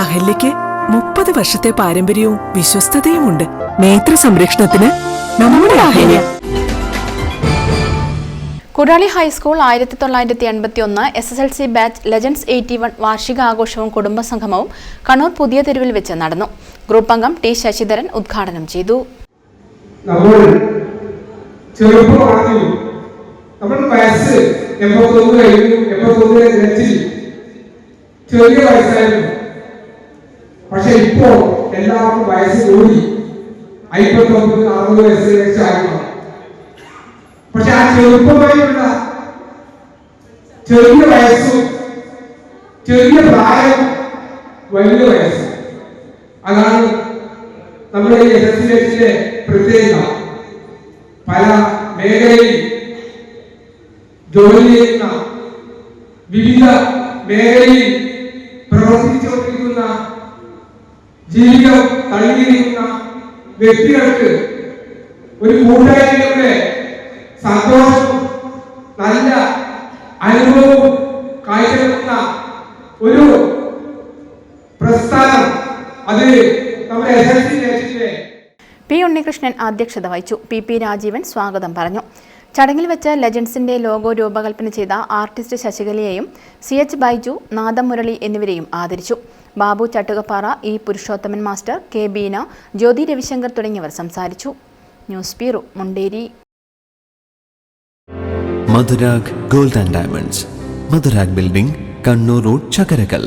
അഹല്യയ്ക്ക് മുപ്പത് വർഷത്തെ പാരമ്പര്യവും വിശ്വസ്തതയുമുണ്ട്. നേത്ര സംരക്ഷണത്തിന് നമ്മുടെ അഹല്യ. കുടാളി ഹൈസ്കൂൾ ആയിരത്തി തൊള്ളായിരത്തി എൺപത്തി ഒന്ന് S S L C batch legends eighty one വാർഷികാഘോഷവും കുടുംബസംഗമവും കണ്ണൂർ പുതിയ തെരുവിൽ വെച്ച് നടന്നു. ഗ്രൂപ്പ് അംഗം ടി ശശിധരൻ ഉദ്ഘാടനം ചെയ്തു. ചെറിയ ചെറുപ്പമാണെങ്കിലും പക്ഷെ ഇപ്പോ എല്ലാവർക്കും വയസ്സ് കൂടി. അയ്പത്തൊമ്പത് അറുപത് വയസ്സിലേക്ക് ആയിരുന്നു പക്ഷെ ആ ചെറുപ്പമായിട്ടുള്ള ചെറിയ വയസ്സും ചെറിയ പ്രായം വലിയ വയസ്സ്. അതാണ് നമ്മുടെ ഈ എസ് എസ് പ്രത്യേകത. പല മേഖലയിൽ ജോലി ചെയ്യുന്ന വിവിധ മേഖലയിൽ ജീവിതം തള്ളിയിരിക്കുന്ന വ്യക്തികൾക്ക് ഒരു കൂട്ടായ്മയുടെ സന്തോഷവും നല്ല അനുഭവവും കാഴ്ചവെക്കുന്ന ഒരു പ്രസ്ഥാനം അത് നമ്മുടെ എസ് എൽ പി ഉണ്ണികൃഷ്ണൻ അധ്യക്ഷത വഹിച്ചു. പി പി രാജീവൻ സ്വാഗതം പറഞ്ഞു. ചടങ്ങിൽ വെച്ച് ലെജൻസിന്റെ ലോഗോ രൂപകൽപ്പന ചെയ്ത ആർട്ടിസ്റ്റ് ശശികലയെയും സി എച്ച് ബൈജു നാദം മുരളി എന്നിവരെയും ആദരിച്ചു. Babu Chattukappara E. Purushothaman master K. Beena Jyothi Ravishankar തുടങ്ങിയവർ സംസാരിച്ചു. News bureau Munderi. Madhurag gold and diamonds. Madhurag building Kannur road Chakkarakkal